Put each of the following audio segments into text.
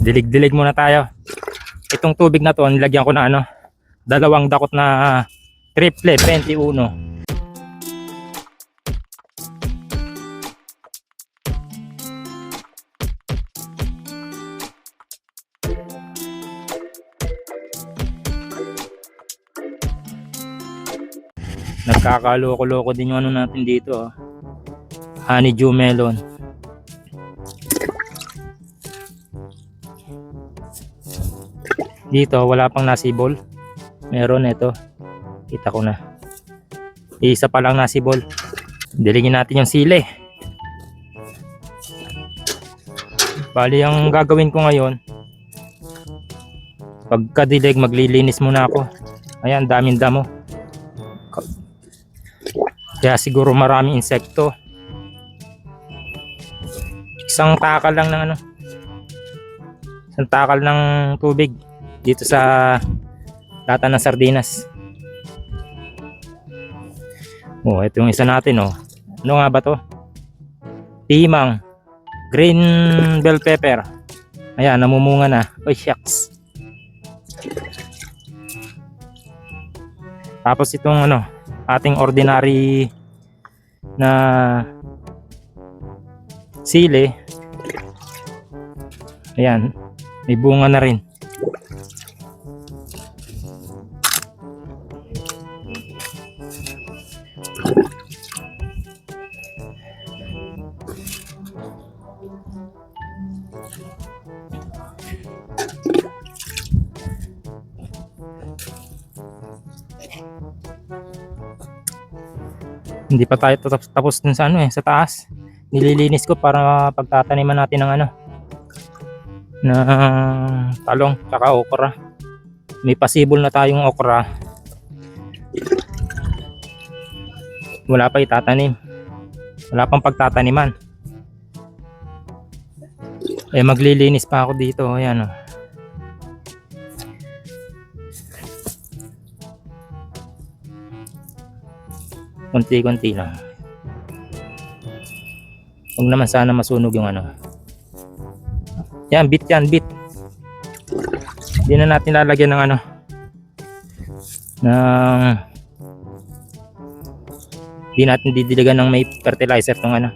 Dilig-dilig muna tayo. Itong tubig na to, nilagyan ko na ano, dalawang dakot na triple 21. Nagkakaloko-loko din yung ano natin dito. Oh. Honeydew melon. Dito, wala pang nasibol. Meron ito. Kita ko na. Isa pa lang nasibol. Diligin natin yung sili. Bali, ang gagawin ko ngayon, pagkadilig, maglilinis muna ako. Ayan, daming damo. Kaya siguro maraming insekto. Isang takal lang ng ano. Isang takal ng tubig dito sa lata ng sardinas. Oh, ito yung isa natin oh. Ano nga ba to? Timang. Green bell pepper. Ayan, namumunga na. Oy, shucks. Tapos itong ano, ating ordinary na sili. Ayan, may bunga na rin. Hindi pa tayo tapos, dun sa ano eh, sa taas. Nililinis ko para pagtataniman natin ng ano ng talong tsaka okra. May pasibol na tayong okra. Wala pa itatanim. Wala pang pagtataniman. Eh maglilinis pa ako dito, ayan oh. Konti-konti lang. Huwag naman sana masunog yung ano. Yan, bit yan, bit. Hindi na natin lalagyan ng ano. Ng... Hindi natin didiligan ng may fertilizer tong ano.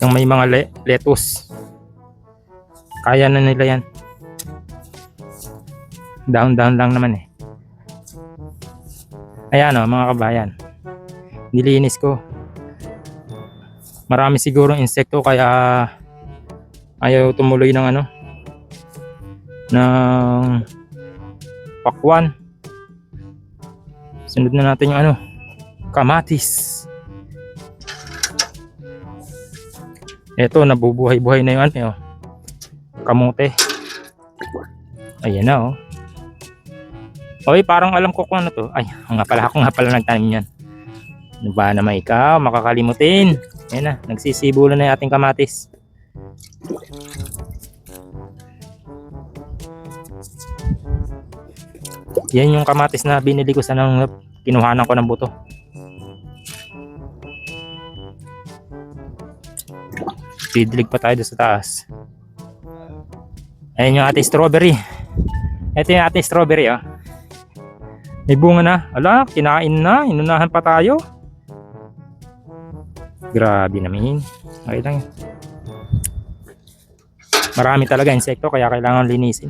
Yung may mga le- lettuce. Kaya na nila yan. Down-down lang naman eh. Ayan o, mga kabayan. Nilinis ko. Marami siguro insekto kaya ayaw tumuloy ng ano ng pakwan. Sunod na natin yung ano kamatis. Eto, nabubuhay-buhay na yung ano oh. Kamote. Ayan na oh. Oy, parang alam ko kung ano to. Ay, nga pala ako nga pala nagtanim yan. Ano ba naman ikaw? Makakalimutin. Ayan na, nagsisibulan na yung ating kamatis. Yan yung kamatis na binili ko sa nang kinuhanan ko ng buto. Didilig pa tayo sa taas. Ayan yung ating strawberry. Ito yung ating strawberry oh. May bunga na. Ala, kinain na. Inunahan pa tayo. Grabe naman. Okay lang. Marami talaga insekto kaya kailangan linisin.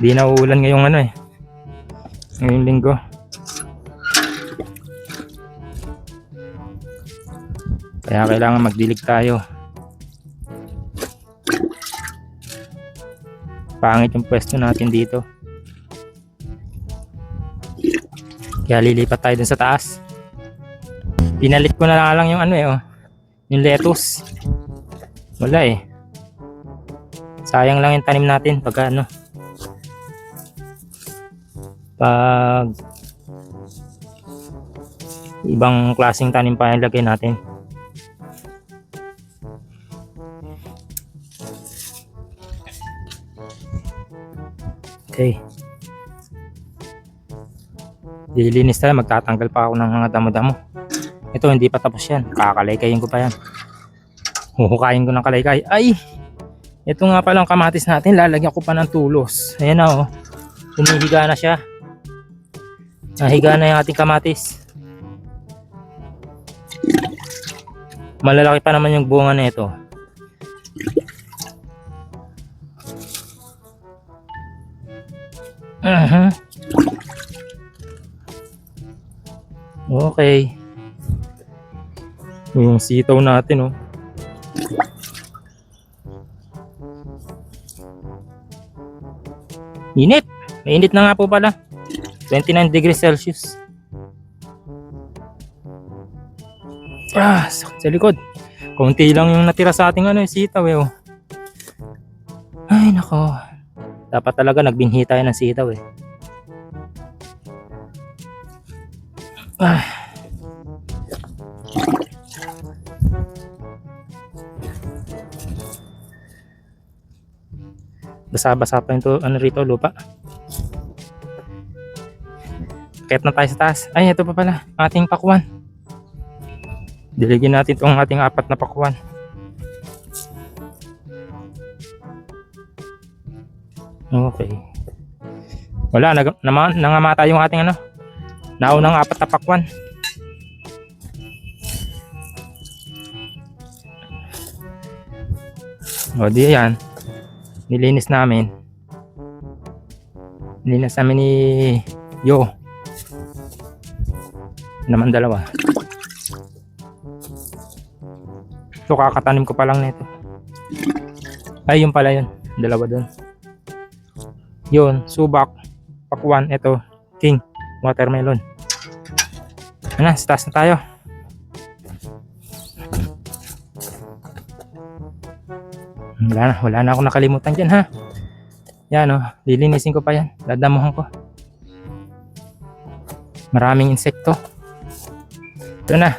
Di na uulan ngayong ano eh. Ngayong linggo. Kaya kailangan magdilig tayo. Pangit yung pwesto natin dito. Kaya lilipat tayo dun sa taas. Pinalit ko na lang yung ano eh, oh. Yung lettuce. Wala eh. Sayang lang yung tanim natin pag ano. Pag ibang klaseng tanim pa ilagay natin. Okay. Lilinis tayo, magtatanggal pa ako ng mga damo-damo. Ito, hindi pa tapos yan. Kakalaykayin ko pa yan. Huhukayin ko ng kalaykay. Ay! Ito nga palang kamatis natin. Lalagyan ko pa ng tulos. Ayan na oh. Humihiga na siya. Nahiga na yung ating kamatis. Malalaki pa naman yung bunga na ito. Mhm. Okay. Yung sitaw natin, oh. Init! Mainit na nga po pala. 29 degrees Celsius. Ah, sakit sa likod. Konti lang yung natira sa ating ano, sitaw eh. Oh. Ay, nako. Dapat talaga nagbinhi tayo ng sitaw eh. Ah. Basa-basa pa yung to, ano rito, lupa. Kahit na tayo sa taas. Ay, ito pa pala. Ating pakuan. Diligin natin itong ating apat na pakuan. Okay. Wala, nag, nama, nangamata yung ating ano. Naunang apat na pakwan. O di yan. Nilinis namin. Nilinis namin ni Yo. Naman dalawa. So kakatanim ko pa lang nito. Ay, yun pala yun. Dalawa doon. Yun, subak. Pakwan, ito. King. Watermelon. Ano, sa na tayo. Wala na, wala na akong nakalimutan dyan ha. Yan o, lilinisin ko pa yan. Dadamuhan ko. Maraming insekto. Ito na.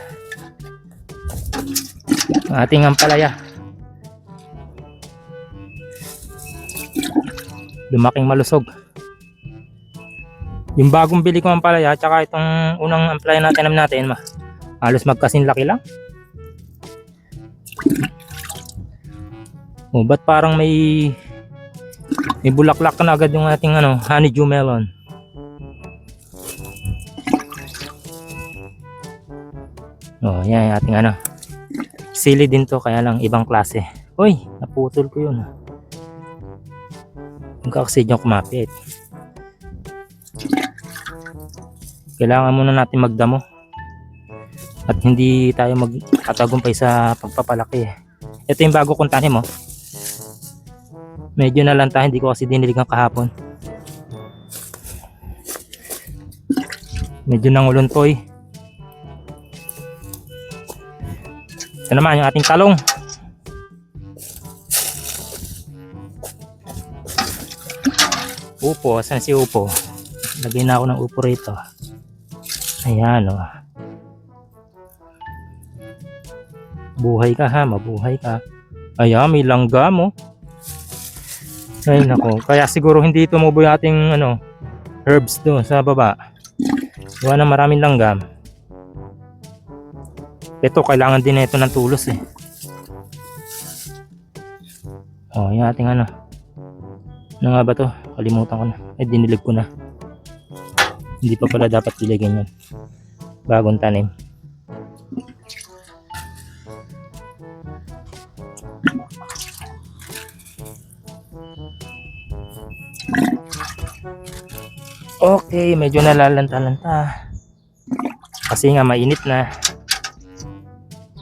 Ating ampalaya. Lumaking malusog. Yung bagong bili ko ampalaya, tsaka itong unang ampalaya na tinanim natin, ma, halos magkasin laki lang. Oh, ba't parang may may bulaklak na agad yung ating ano, honeydew melon. Oh, yan yung ating ano. Sili din to, kaya lang ibang klase. Uy, naputol ko yun. Magkakasid yung kumapit. Kailangan muna natin magdamo. At hindi tayo magtatagumpay sa pagpapalaki. Ito yung bago kong tanim oh. Medyo nalantahin, hindi ko kasi diniligan kahapon. Medyo nanguluntoy. Ito naman yung ating talong. Upo, saan si Upo? Lagyan na ako ng upo rito. Ayan o. Buhay ka ha, mabuhay ka. Ayan, may langgam oh. Ay nako, kaya siguro hindi tumubo ating ano, herbs do sa baba. Gawa na maraming langgam. Ito, kailangan din ito ng tulos eh. Oh, yung ating ano. Ano nga ba to? Kalimutan ko na. Eh, dinilig ko na. Hindi pa pala dapat ilagyan yun. Bagong tanim. Okay, medyo nalalanta-lanta. Kasi nga mainit na.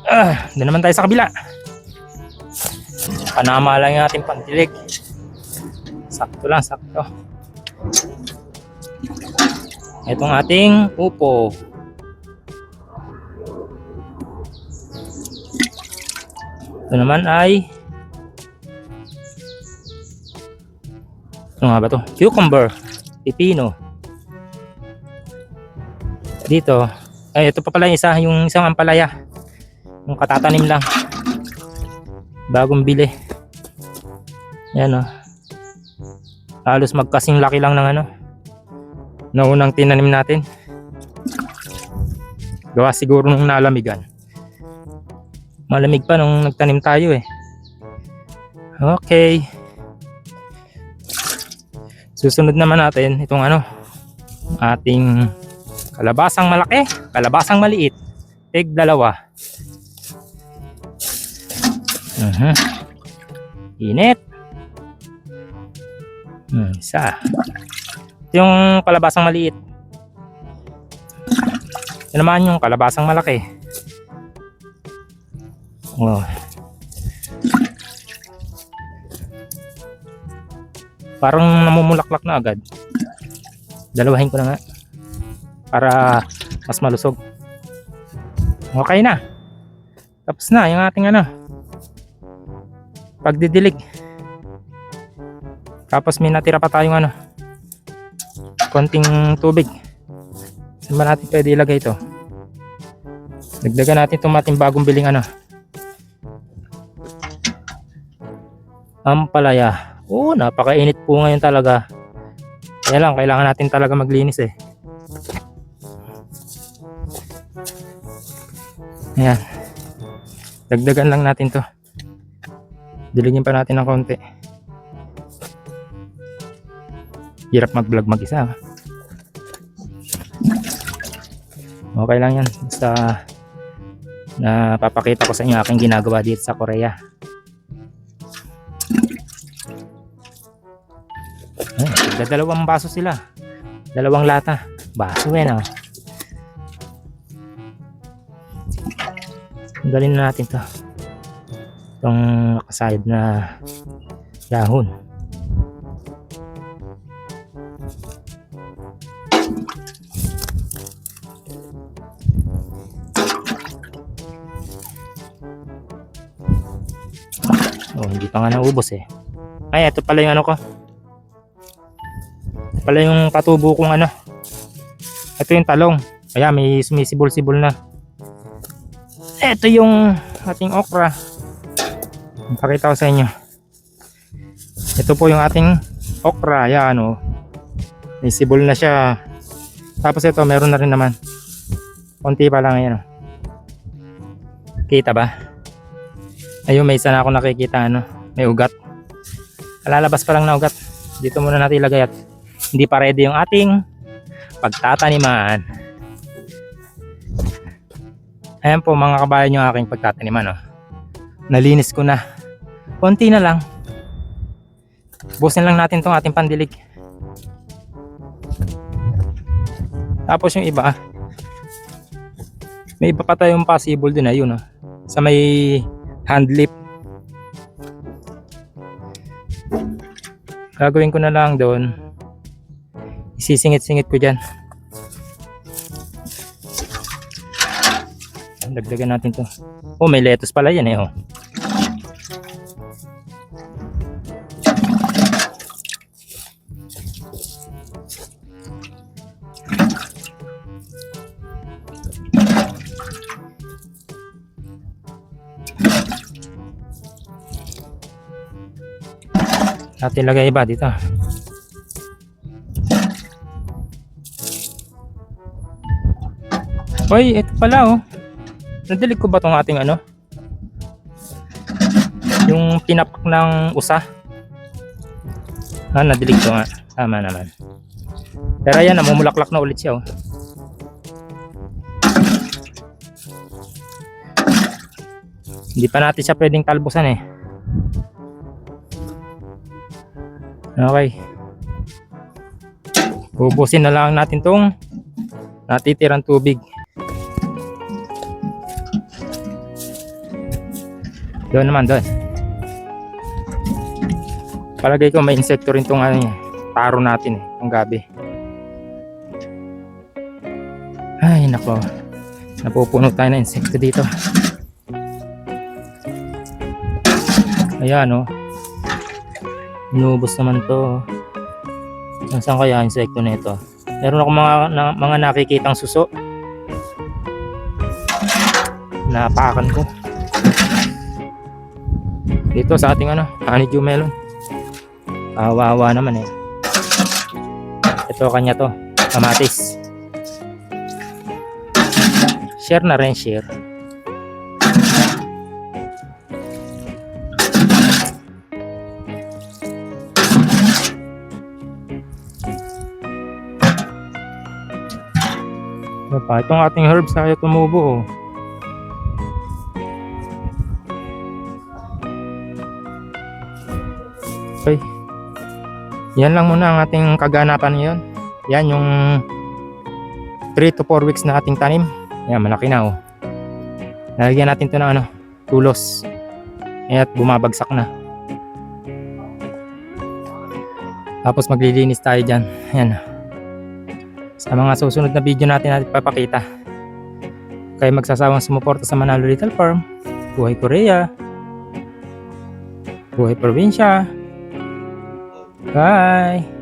Ah, doon naman tayo sa kabila. Panama lang yung ating pantilig. Sakto lang, sakto. Itong ating upo. Ito naman ay Ano nga ba to? Cucumber. Pipino. Dito. Ay, ito pa pala isa. Yung isang ampalaya. Yung katatanim lang. Bagong bili. Yan o. Halos magkasing laki lang ng ano. Naunang tinanim natin. Gawa siguro nung nalamigan. Malamig pa nung nagtanim tayo eh. Okay. Susunod naman natin itong ano, ating kalabasang malaki, kalabasang maliit. Tig dalawa. Mhm. Init. Hmm, isa. Yung kalabasang maliit. Ito naman yung kalabasang malaki. Oh. Parang namumulaklak na agad. Dalawahin ko na nga. Para mas malusog. Okay na. Tapos na yung ating ano. Pagdidilig. Tapos may natira pa tayong ano. Konting tubig. Saan ba natin pwede ilagay ito? Dagdagan natin itong ating bagong biling ano. Ampalaya. Oo, napakainit po ngayon talaga. Kaya lang, kailangan natin talaga maglinis eh. Ayan. Dagdagan lang natin to. Diligin pa natin ng konti. Hirap mag-vlog mag-isa. ah. Okay lang yan. Basta na papakita ko sa inyo aking ginagawa dito sa Korea. Ay, dalawang baso sila. Dalawang lata. Baso eh, no? Tanggalin na natin to. Itong nakasayad na dahon. Oh, hindi pa nga naubos eh. Ay, ito pala yung ano ko. Ito pala yung patubo kong ano. Ito yung talong. Kaya may sumisibol-sibol na. Ito yung ating okra. Pakita ko sa inyo. Ito po yung ating okra. Ayan o. May sibol na siya. Tapos ito, meron na rin naman. Konti pa lang yan. oh. Kita ba? Ayun, may isa na ako nakikita, ano, may ugat. Kalalabas pa lang na ugat. Dito muna natin ilagay at hindi pa ready yung ating pagtataniman. Ayan po mga kabayan yung aking pagtataniman. Oh. Nalinis ko na. Konti na lang. Busin lang natin tong ating pandilig. Tapos yung iba, may iba pa tayong possible din ayun. Oh. Sa may hand lip. Gagawin ko na lang doon. Isisingit-singit ko dyan. Dagdagan natin to. Oh, may lettuce pala yan eh. Oh. Natin lagay iba dito. Hoy, ito pala oh. Nadilig ko ba tong ating ano? Yung tinapak ng usa. Ah, nadilig ko nga. Tama naman. Pero ayan, namumulaklak na ulit siya oh. Hindi pa natin siya pwedeng talbusan eh. Okay. Bubusin na lang natin tong natitirang tubig. Doon naman, doon. Palagay ko may insekto rin tong ano, taro natin eh, tong gabi. Ay, nako. Napupuno tayo ng insekto dito. Ayan, oh. Inubos naman to. Saan kaya insekto na ito? Meron ako mga, na, mga nakikitang suso. Napakan ko. Dito sa ating ano, honeydew melon. Kawawa naman eh. Ito kanya to, kamatis. share na rin, share. Ano pa? Itong ating herbs ayaw tumubo. Oh. Okay. Yan lang muna ang ating kaganapan ngayon. Yan yung 3 to 4 weeks na ating tanim. Yan, malaki na oh. Lalagyan natin to ng ano, tulos. At bumabagsak na. Tapos maglilinis tayo dyan. Yan. Sa mga susunod na video natin natin papakita. Kaya magsasawang sumuporta sa Manalo Little Farm. Buhay Korea. Buhay Probinsya. Bye!